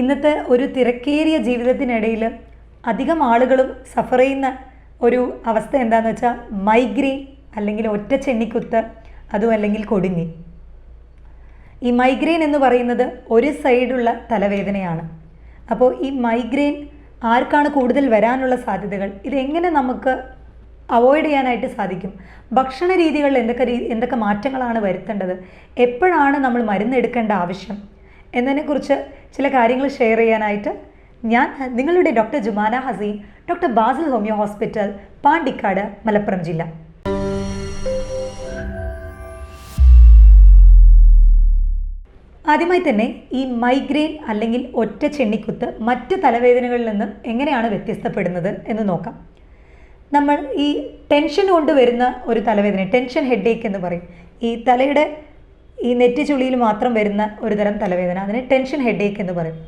ഇന്നത്തെ ഒരു തിരക്കേറിയ ജീവിതത്തിനിടയിൽ അധികം ആളുകളും സഫർ ചെയ്യുന്ന ഒരു അവസ്ഥ എന്താണെന്ന് വെച്ചാൽ മൈഗ്രെയിൻ അല്ലെങ്കിൽ ഒറ്റ ചെന്നിക്കുത്ത് അതും അല്ലെങ്കിൽ കൊടുങ്ങി. ഈ മൈഗ്രെയിൻ എന്ന് പറയുന്നത് ഒരു സൈഡുള്ള തലവേദനയാണ്. അപ്പോൾ ഈ മൈഗ്രെയിൻ ആർക്കാണ് കൂടുതൽ വരാനുള്ള സാധ്യതകൾ? ഇതെങ്ങനെ നമുക്ക് അവോയ്ഡ് ചെയ്യാനായിട്ട് സാധിക്കും? ഭക്ഷണ രീതികളിൽ എന്തൊക്കെ എന്തൊക്കെ മാറ്റങ്ങളാണ് വരുത്തേണ്ടത്? എപ്പോഴാണ് നമ്മൾ മരുന്ന് എടുക്കേണ്ട ആവശ്യം? എന്നതിനെക്കുറിച്ച് ചില കാര്യങ്ങൾ ഷെയർ ചെയ്യാനായിട്ട് ഞാൻ നിങ്ങളുടെ doctor Jumana Haseen doctor Basil homeo hospital Pandikkad Malappuram ജില്ല. ആദ്യമായി തന്നെ ഈ മൈഗ്രെയിൻ അല്ലെങ്കിൽ ഒറ്റ ചെണ്ണിക്കുത്ത് മറ്റ് തലവേദനകളിൽ നിന്ന് എങ്ങനെയാണ് വ്യത്യസ്തപ്പെടുന്നത് എന്ന് നോക്കാം. നമ്മൾ ഈ ടെൻഷൻ കൊണ്ട് വരുന്ന ഒരു തലവേദന ടെൻഷൻ ഹെഡേക്ക് എന്ന് പറയും. ഈ തലയുടെ ഈ നെറ്റി ചുളിയിൽ മാത്രം വരുന്ന ഒരു തരം തലവേദന അതിന് ടെൻഷൻ ഹെഡേക്ക് എന്ന് പറയും.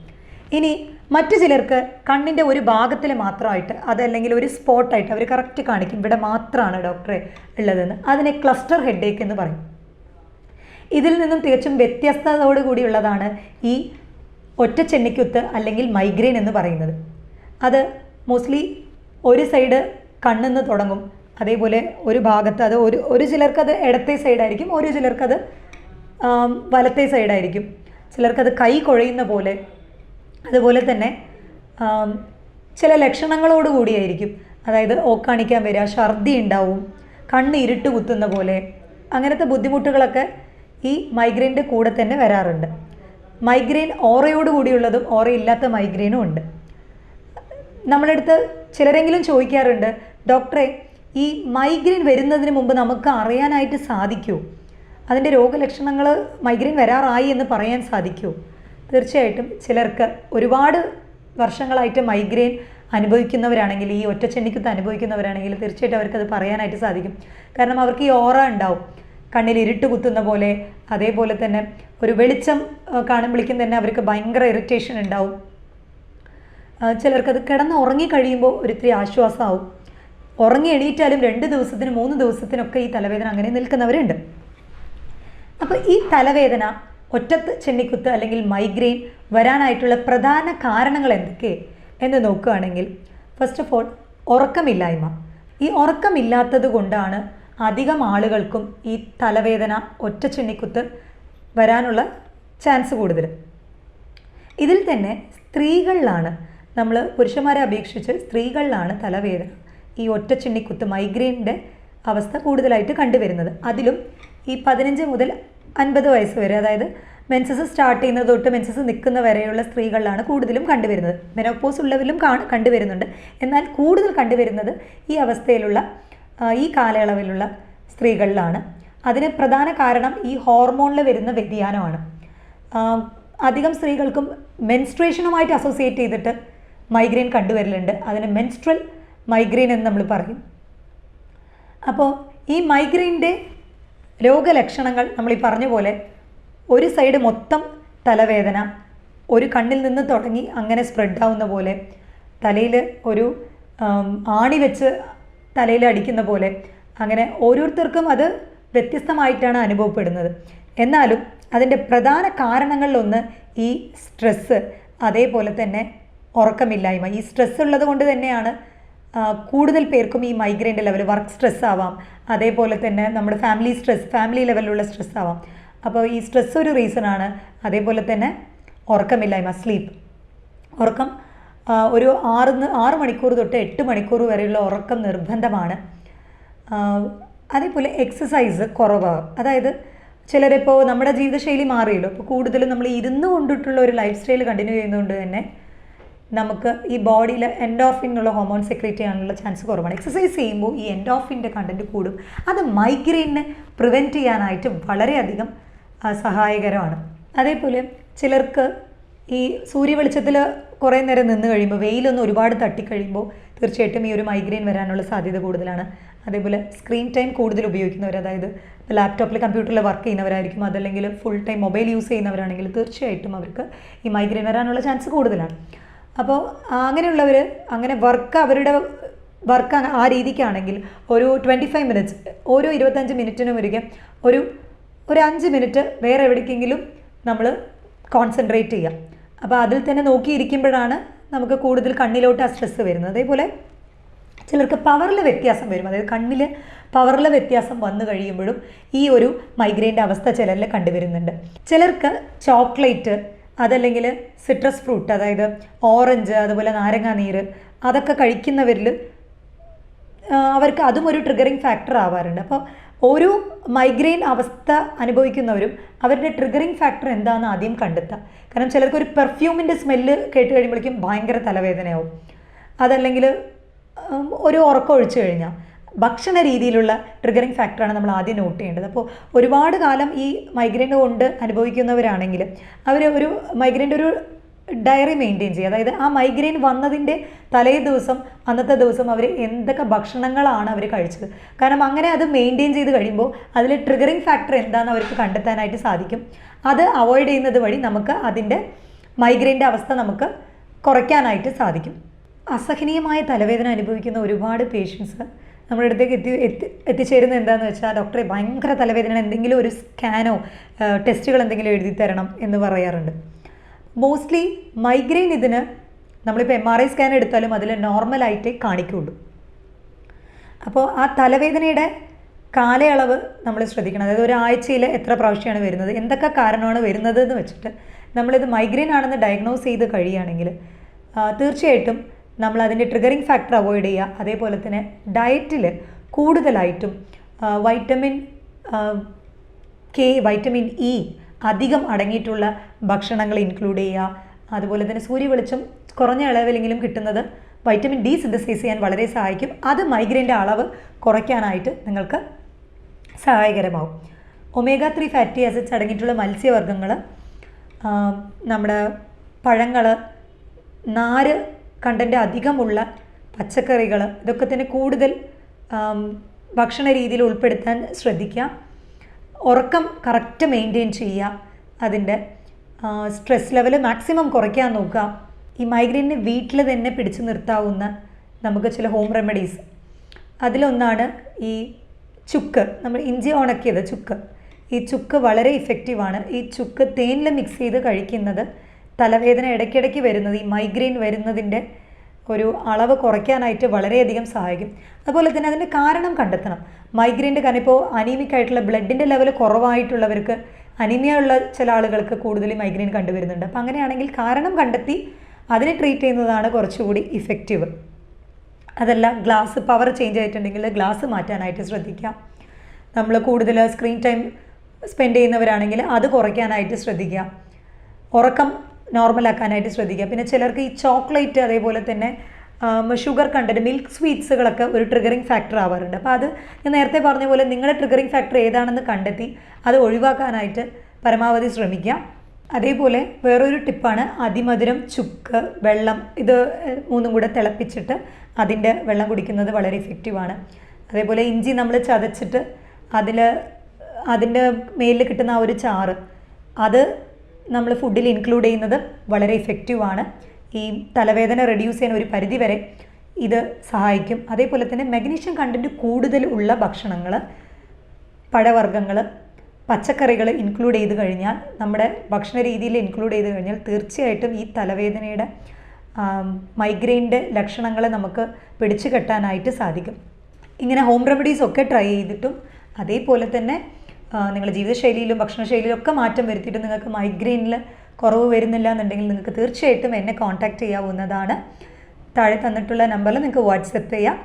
ഇനി മറ്റു ചിലർക്ക് കണ്ണിന്റെ ഒരു ഭാഗത്തിൽ മാത്രമായിട്ട് അതല്ലെങ്കിൽ ഒരു സ്പോട്ടായിട്ട് അവർ കറക്റ്റ് കാണിക്കും ഇവിടെ മാത്രമാണ് ഡോക്ടറെ ഉള്ളതെന്ന്. അതിനെ ക്ലസ്റ്റർ ഹെഡേക്ക് എന്ന് പറയും. ഇതിൽ നിന്നും തികച്ചും വ്യത്യസ്തതയോടുകൂടിയുള്ളതാണ് ഈ ഒറ്റ ചെന്നിക്കുത്ത് അല്ലെങ്കിൽ മൈഗ്രെയിൻ എന്ന് പറയുന്നത്. അത് മോസ്റ്റ്ലി ഒരു സൈഡ് കണ്ണിന്ന് തുടങ്ങും. അതേപോലെ ഒരു ഭാഗത്ത് അത് ഒരു ഒരു ചിലർക്കത് ഇടത്തെ സൈഡായിരിക്കും ഒരു ചിലർക്കത് വലത്തെ സൈഡായിരിക്കും ചിലർക്കത് കൈ കുഴയുന്ന പോലെ അതുപോലെ തന്നെ ചില ലക്ഷണങ്ങളോട് കൂടിയായിരിക്കും. അതായത് ഓക്കാണിക്കാൻ വരിക ഛർദി ഉണ്ടാവും കണ്ണ് ഇരുട്ട് കുത്തുന്ന പോലെ അങ്ങനത്തെ ബുദ്ധിമുട്ടുകളൊക്കെ ഈ മൈഗ്രെയിന്റെ കൂടെ തന്നെ വരാറുണ്ട്. മൈഗ്രെയിൻ ഓറയോട് കൂടിയുള്ളതും ഓറയില്ലാത്ത മൈഗ്രെയിനും ഉണ്ട്. നമ്മുടെ ചിലരെങ്കിലും ചോദിക്കാറുണ്ട് ഡോക്ടറെ ഈ മൈഗ്രെയിൻ വരുന്നതിന് മുമ്പ് നമുക്ക് അറിയാനായിട്ട് സാധിക്കുമോ അതിന്റെ രോഗലക്ഷണങ്ങൾ മൈഗ്രെയിൻ വരാറായി എന്ന് പറയാൻ സാധിക്കുമോ തീർച്ചയായിട്ടും ചിലർക്ക് ഒരുപാട് വർഷങ്ങളായിട്ട് മൈഗ്രെയിൻ അനുഭവിക്കുന്നവരാണെങ്കിൽ ഈ ഒറ്റച്ചെണ്ണിക്കുത്ത് അനുഭവിക്കുന്നവരാണെങ്കിൽ തീർച്ചയായിട്ടും അവർക്കത് പറയാനായിട്ട് സാധിക്കും. കാരണം അവർക്ക് ഈ ഓറ ഉണ്ടാവും. കണ്ണിൽ ഇരുട്ട് കുത്തുന്ന പോലെ അതേപോലെ തന്നെ ഒരു വെളിച്ചം കാണുമ്പോഴേക്കും തന്നെ അവർക്ക് ഭയങ്കര ഇറിറ്റേഷൻ ഉണ്ടാവും. ചിലർക്കത് കിടന്ന് ഉറങ്ങി കഴിയുമ്പോൾ ഒരിത്തിരി ആശ്വാസമാവും. ഉറങ്ങി എണീറ്റാലും രണ്ട് ദിവസത്തിന് മൂന്ന് ദിവസത്തിനൊക്കെ ഈ തലവേദന അങ്ങനെ നിൽക്കുന്നവരുണ്ട്. അപ്പോൾ ഈ തലവേദന ഒറ്റത്ത് ചെന്നിക്കുത്ത് അല്ലെങ്കിൽ മൈഗ്രെയിൻ വരാനായിട്ടുള്ള പ്രധാന കാരണങ്ങൾ എന്തൊക്കെ എന്ന് നോക്കുകയാണെങ്കിൽ ഫസ്റ്റ് ഓഫ് ഓൾ ഉറക്കമില്ലായ്മ. ഈ ഉറക്കമില്ലാത്തത് കൊണ്ടാണ് അധികം ആളുകൾക്കും ഈ തലവേദന ഒറ്റ ചെന്നിക്കുത്ത് വരാനുള്ള ചാൻസ് കൂടുതൽ. ഇതിൽ തന്നെ സ്ത്രീകളിലാണ് നമ്മൾ പുരുഷന്മാരെ അപേക്ഷിച്ച് സ്ത്രീകളിലാണ് തലവേദന. ഈ ഒറ്റ ചെണ്ണിക്കുത്ത് മൈഗ്രെയിനിന്റെ അവസ്ഥ കൂടുതലായിട്ട് കണ്ടുവരുന്നത്. അതിലും ഈ പതിനഞ്ച് മുതൽ അൻപത് വയസ്സ് വരെ അതായത് മെൻസസ് സ്റ്റാർട്ട് ചെയ്യുന്നത് തൊട്ട് മെൻസസ് നിൽക്കുന്ന വരെയുള്ള സ്ത്രീകളിലാണ് കൂടുതലും കണ്ടുവരുന്നത്. മെനോപ്പോസ് ഉള്ളവരിലും കാണ കണ്ടുവരുന്നുണ്ട്. എന്നാൽ കൂടുതൽ കണ്ടുവരുന്നത് ഈ അവസ്ഥയിലുള്ള ഈ കാലയളവിലുള്ള സ്ത്രീകളിലാണ്. അതിന് പ്രധാന കാരണം ഈ ഹോർമോണിൽ വരുന്ന വ്യതിയാനമാണ്. അധികം സ്ത്രീകൾക്കും മെൻസ്ട്രേഷനുമായിട്ട് അസോസിയേറ്റ് ചെയ്തിട്ട് മൈഗ്രെയിൻ കണ്ടുവരലുണ്ട്. അതിന് മെൻസ്ട്രൽ മൈഗ്രെയിൻ എന്ന് നമ്മൾ പറയും. അപ്പോൾ ഈ മൈഗ്രെയിന്റെ രോഗലക്ഷണങ്ങൾ നമ്മൾ ഈ പറഞ്ഞ പോലെ ഒരു സൈഡ് മൊത്തം തലവേദന ഒരു കണ്ണിൽ നിന്ന് തുടങ്ങി അങ്ങനെ സ്പ്രെഡ് ആവുന്ന പോലെ തലയിൽ ഒരു ആണി വെച്ച് തലയിൽ അടിക്കുന്ന പോലെ അങ്ങനെ ഓരോരുത്തർക്കും അത് വ്യത്യസ്തമായിട്ടാണ് അനുഭവപ്പെടുന്നത്. എന്നാലും അതിന്റെ പ്രധാന കാരണങ്ങളിലൊന്ന് ഈ സ്ട്രെസ്സ് അതേപോലെ തന്നെ ഉറക്കമില്ലായ്മ. ഈ സ്ട്രെസ് ഉള്ളത് കൊണ്ട് തന്നെയാണ് കൂടുതൽ പേർക്കും ഈ മൈഗ്രെയിന്റെ ലെവൽ വർക്ക് സ്ട്രെസ് ആവാം. അതേപോലെ തന്നെ നമ്മുടെ ഫാമിലി സ്ട്രെസ് ഫാമിലി ലെവലിലുള്ള സ്ട്രെസ് ആവാം. അപ്പോൾ ഈ സ്ട്രെസ് ഒരു റീസൺ ആണ്. അതേപോലെ തന്നെ ഉറക്കമില്ലായ്മ സ്ലീപ്പ് ഉറക്കം ഒരു ആറ് ആറ് മണിക്കൂർ തൊട്ട് എട്ട് മണിക്കൂർ വരെയുള്ള ഉറക്കം നിർബന്ധമാണ്. അതേപോലെ എക്സസൈസ് കുറവാകും അതായത് ചിലരിപ്പോൾ നമ്മുടെ ജീവിതശൈലി മാറിയല്ലോ. അപ്പോൾ കൂടുതലും നമ്മൾ ഇരുന്ന് കൊണ്ടിട്ടുള്ള ഒരു ലൈഫ് സ്റ്റൈൽ കണ്ടിന്യൂ ചെയ്യുന്നതുകൊണ്ട് തന്നെ നമുക്ക് ഈ ബോഡിയിൽ എൻഡോർഫിൻ എന്നുള്ള ഹോമോൺ സെക്രിറ്റ് ചെയ്യാനുള്ള ചാൻസ് കുറവാണ്. എക്സസൈസ് ചെയ്യുമ്പോൾ ഈ എൻഡോർഫിന്റെ കണ്ടന്റ് കൂടും. അത് മൈഗ്രെയിനെ പ്രിവെന്റ് ചെയ്യാനായിട്ട് വളരെയധികം സഹായകരമാണ്. അതേപോലെ ചിലർക്ക് ഈ സൂര്യവെളിച്ചത്തിൽ കുറേ നേരം നിന്ന് കഴിയുമ്പോൾ വെയിലൊന്നും ഒരുപാട് തട്ടിക്കഴിയുമ്പോൾ തീർച്ചയായിട്ടും ഈ ഒരു മൈഗ്രെയിൻ വരാനുള്ള സാധ്യത കൂടുതലാണ്. അതേപോലെ സ്ക്രീൻ ടൈം കൂടുതൽ ഉപയോഗിക്കുന്നവർ അതായത് ലാപ്ടോപ്പിൽ കമ്പ്യൂട്ടറിൽ വർക്ക് ചെയ്യുന്നവരായിരിക്കും അതല്ലെങ്കിൽ ഫുൾ ടൈം മൊബൈൽ യൂസ് ചെയ്യുന്നവരാണെങ്കിൽ തീർച്ചയായിട്ടും അവർക്ക് ഈ മൈഗ്രെയിൻ വരാനുള്ള ചാൻസ് കൂടുതലാണ്. അപ്പോൾ അങ്ങനെയുള്ളവർ അങ്ങനെ വർക്ക് അവരുടെ വർക്ക് ആ രീതിക്കാണെങ്കിൽ ഒരു ട്വന്റി ഫൈവ് മിനിറ്റ്സ് ഓരോ ഇരുപത്തഞ്ച് മിനിറ്റിനും ഒരിക്കൽ ഒരു ഒരു അഞ്ച് മിനിറ്റ് വേറെ എവിടേക്കെങ്കിലും നമ്മൾ കോൺസെൻട്രേറ്റ് ചെയ്യാം. അപ്പോൾ അതിൽ തന്നെ നോക്കിയിരിക്കുമ്പോഴാണ് നമുക്ക് കൂടുതൽ കണ്ണിലോട്ട് ആ സ്ട്രെസ്സ് വരുന്നത്. അതേപോലെ ചിലർക്ക് പവറിൽ വ്യത്യാസം വരും. അതായത് കണ്ണിൽ പവറിൽ വ്യത്യാസം വന്നു കഴിയുമ്പോഴും ഈ ഒരു മൈഗ്രെയിന്റെ അവസ്ഥ ചിലരിൽ കണ്ടുവരുന്നുണ്ട്. ചിലർക്ക് ചോക്ലേറ്റ് അതല്ലെങ്കിൽ സിട്രസ് ഫ്രൂട്ട് അതായത് ഓറഞ്ച് അതുപോലെ നാരങ്ങാ നീര് അതൊക്കെ കഴിക്കുന്നവരിൽ അവർക്ക് അതും ഒരു ട്രിഗറിങ് ഫാക്ടർ ആവാറുണ്ട്. അപ്പോൾ ഓരോ മൈഗ്രെയിൻ അവസ്ഥ അനുഭവിക്കുന്നവരും അവരുടെ ട്രിഗറിങ് ഫാക്ടർ എന്താണെന്ന് ആദ്യം കണ്ടെത്താം. കാരണം ചിലർക്ക് ഒരു പെർഫ്യൂമിന്റെ സ്മെല്ല് കേട്ട് കഴിയുമ്പോഴേക്കും ഭയങ്കര തലവേദനയാവും. അതല്ലെങ്കിൽ ഒരു ഉറക്കം ഒഴിച്ചു കഴിഞ്ഞാൽ. ഭക്ഷണ രീതിയിലുള്ള ട്രിഗറിങ് ഫാക്ടറാണ് നമ്മൾ ആദ്യം നോട്ട് ചെയ്യേണ്ടത്. അപ്പോൾ ഒരുപാട് കാലം ഈ മൈഗ്രെയിൻ കൊണ്ട് അനുഭവിക്കുന്നവരാണെങ്കിൽ അവർ ഒരു മൈഗ്രെയിന്റെ ഒരു ഡയറി മെയിന്റെയിൻ ചെയ്യുക. അതായത് ആ മൈഗ്രെയിൻ വന്നതിന്റെ തലേ ദിവസം അന്നത്തെ ദിവസം അവർ എന്തൊക്കെ ഭക്ഷണങ്ങളാണ് അവർ കഴിച്ചത്. കാരണം അങ്ങനെ അത് മെയിന്റെയിൻ ചെയ്ത് കഴിയുമ്പോൾ അതിൽ ട്രിഗറിങ് ഫാക്ടർ എന്താണെന്ന് അവർക്ക് കണ്ടെത്താനായിട്ട് സാധിക്കും. അത് അവോയ്ഡ് ചെയ്യുന്നത് വഴി നമുക്ക് അതിന്റെ മൈഗ്രെയിന്റെ അവസ്ഥ നമുക്ക് കുറയ്ക്കാനായിട്ട് സാധിക്കും. അസഹനീയമായ തലവേദന അനുഭവിക്കുന്ന ഒരുപാട് പേഷ്യൻസ് നമ്മുടെ അടുത്തേക്ക് എത്തി എത്തി എത്തിച്ചേരുന്നത് എന്താണെന്ന് വെച്ചാൽ ഡോക്ടറെ ഭയങ്കര തലവേദന എന്തെങ്കിലും ഒരു സ്കാനോ ടെസ്റ്റുകൾ എന്തെങ്കിലും എഴുതി തരണം എന്ന് പറയാറുണ്ട്. മോസ്റ്റ്ലി മൈഗ്രെയിൻ ഇതിന് നമ്മളിപ്പോൾ എം ആർ ഐ സ്കാൻ എടുത്താലും അതിൽ നോർമലായിട്ടേ കാണിക്കുള്ളൂ. അപ്പോൾ ആ തലവേദനയുടെ കാലയളവ് നമ്മൾ ശ്രദ്ധിക്കണം. അതായത് ഒരാഴ്ചയിൽ എത്ര പ്രാവശ്യമാണ് വരുന്നത് എന്തൊക്കെ കാരണമാണ് വരുന്നത് എന്ന് വെച്ചിട്ട് നമ്മളിത് മൈഗ്രെയിൻ ആണെന്ന് ഡയഗ്നോസ് ചെയ്ത് കഴിയുകയാണെങ്കിൽ തീർച്ചയായിട്ടും നമ്മൾ അതിന്റെ ട്രിഗറിങ് ഫാക്ടർ അവോയ്ഡ് ചെയ്യുക. അതേപോലെ തന്നെ ഡയറ്റിൽ കൂടുതലായിട്ടും വൈറ്റമിൻ കെ വൈറ്റമിൻ ഇ അധികം അടങ്ങിയിട്ടുള്ള ഭക്ഷണങ്ങൾ ഇൻക്ലൂഡ് ചെയ്യുക. അതുപോലെ തന്നെ സൂര്യവെളിച്ചം കുറഞ്ഞ അളവിലെങ്കിലും കിട്ടുന്നത് വൈറ്റമിൻ ഡി സിന്തസൈസ് ചെയ്യാൻ വളരെ സഹായിക്കും. അത് മൈഗ്രെയിന്റെ അളവ് കുറയ്ക്കാനായിട്ട് നിങ്ങൾക്ക് സഹായകരമാവും. ഒമേഗ ത്രീ ഫാറ്റി ആസിഡ്സ് അടങ്ങിയിട്ടുള്ള മത്സ്യവർഗങ്ങൾ നമ്മുടെ പഴങ്ങൾ നാര് കണ്ടന്റ് അധികമുള്ള പച്ചക്കറികൾ ഇതൊക്കെ തന്നെ കൂടുതൽ ഭക്ഷണ രീതിയിൽ ഉൾപ്പെടുത്താൻ ശ്രദ്ധിക്കുക. ഉറക്കം കറക്റ്റ് മെയിന്റെയിൻ ചെയ്യുക. അതിന്റെ സ്ട്രെസ് ലെവൽ മാക്സിമം കുറയ്ക്കാൻ നോക്കുക. ഈ മൈഗ്രെയിനെ വീട്ടിൽ തന്നെ പിടിച്ചു നിർത്താവുന്ന നമുക്ക് ചില ഹോം റെമഡീസ് അതിലൊന്നാണ് ഈ ചുക്ക്. നമ്മൾ ഇഞ്ചി ഉണക്കിയത് ചുക്ക്. ഈ ചുക്ക് വളരെ ഇഫക്റ്റീവാണ് ഈ ചുക്ക് തേനിൽ മിക്സ് ചെയ്ത് കഴിക്കുന്നത് തലവേദന ഇടയ്ക്കിടയ്ക്ക് വരുന്നത് ഈ മൈഗ്രെയിൻ വരുന്നതിന്റെ ഒരു അളവ് കുറയ്ക്കാനായിട്ട് വളരെയധികം സഹായിക്കും. അതുപോലെ തന്നെ അതിന്റെ കാരണം കണ്ടെത്തണം. മൈഗ്രെയിന്റെ കാരണം ഇപ്പോൾ അനീമിക് ആയിട്ടുള്ള ബ്ലഡിന്റെ ലെവൽ കുറവായിട്ടുള്ളവർക്ക് അനീമിയ ഉള്ള ചില ആളുകൾക്ക് കൂടുതൽ മൈഗ്രെയിൻ കണ്ടുവരുന്നുണ്ട്. അപ്പോൾ അങ്ങനെയാണെങ്കിൽ കാരണം കണ്ടെത്തി അതിനെ ട്രീറ്റ് ചെയ്യുന്നതാണ് കുറച്ചുകൂടി ഇഫക്റ്റീവ് അതല്ല ഗ്ലാസ് പവർ ചേഞ്ച് ആയിട്ടുണ്ടെങ്കിൽ ഗ്ലാസ് മാറ്റാനായിട്ട് ശ്രദ്ധിക്കുക നമ്മൾ കൂടുതൽ സ്ക്രീൻ ടൈം സ്പെൻഡ് ചെയ്യുന്നവരാണെങ്കിൽ അത് കുറയ്ക്കാനായിട്ട് ശ്രദ്ധിക്കുക ഉറക്കം നോർമലാക്കാനായിട്ട് ശ്രദ്ധിക്കുക. പിന്നെ ചിലർക്ക് ഈ ചോക്ലേറ്റ് അതേപോലെ തന്നെ ഷുഗർ കണ്ടന്റ് മിൽക്ക് സ്വീറ്റ്സുകളൊക്കെ ഒരു ട്രിഗറിങ് ഫാക്ടർ ആവാറുണ്ട്. അപ്പോൾ അത് ഞാൻ നേരത്തെ പറഞ്ഞ പോലെ നിങ്ങളുടെ ട്രിഗറിങ് ഫാക്ടർ ഏതാണെന്ന് കണ്ടെത്തി അത് ഒഴിവാക്കാനായിട്ട് പരമാവധി ശ്രമിക്കുക. അതേപോലെ വേറൊരു ടിപ്പാണ് അതിമധുരം ചുക്ക് വെള്ളം ഇത് മൂന്നും കൂടെ തിളപ്പിച്ചിട്ട് അതിന്റെ വെള്ളം കുടിക്കുന്നത് വളരെ ഇഫക്റ്റീവാണ് അതേപോലെ ഇഞ്ചി നമ്മൾ ചതച്ചിട്ട് അതിൽ അതിന്റെ മേലിൽ കിട്ടുന്ന ആ ഒരു ചാറ് അത് നമ്മൾ ഫുഡിൽ ഇൻക്ലൂഡ് ചെയ്യുന്നത് വളരെ ഇഫക്റ്റീവാണ് ഈ തലവേദന റെഡ്യൂസ് ചെയ്യാൻ ഒരു പരിധിവരെ ഇത് സഹായിക്കും. അതേപോലെ തന്നെ മെഗ്നീഷ്യം കണ്ടന്റ് കൂടുതൽ ഉള്ള ഭക്ഷണങ്ങൾ പഴവർഗങ്ങൾ പച്ചക്കറികൾ ഇൻക്ലൂഡ് ചെയ്ത് കഴിഞ്ഞാൽ നമ്മുടെ ഭക്ഷണ രീതിയിൽ ഇൻക്ലൂഡ് ചെയ്ത് കഴിഞ്ഞാൽ തീർച്ചയായിട്ടും ഈ തലവേദനയുടെ മൈഗ്രെയിന്റെ ലക്ഷണങ്ങളെ നമുക്ക് പിടിച്ചു കെട്ടാനായിട്ട് സാധിക്കും. ഇങ്ങനെ ഹോം റെമഡീസ് ഒക്കെ ട്രൈ ചെയ്തിട്ടും അതേപോലെ തന്നെ നിങ്ങളുടെ ജീവിതശൈലിയിലും ഭക്ഷണശൈലിയിലും ഒക്കെ മാറ്റം വരുത്തിയിട്ട് നിങ്ങൾക്ക് മൈഗ്രെയിനിൽ കുറവ് വരുന്നില്ല എന്നുണ്ടെങ്കിൽ നിങ്ങൾക്ക് തീർച്ചയായിട്ടും എന്നെ കോൺടാക്റ്റ് ചെയ്യാവുന്നതാണ് താഴെ തന്നിട്ടുള്ള നമ്പറിൽ നിങ്ങൾക്ക് വാട്സപ്പ് ചെയ്യാം.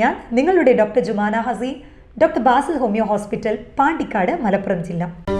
ഞാൻ നിങ്ങളുടെ doctor Jumana Haseen doctor Basil homeo hospital Pandikkad Malappuram ജില്ല.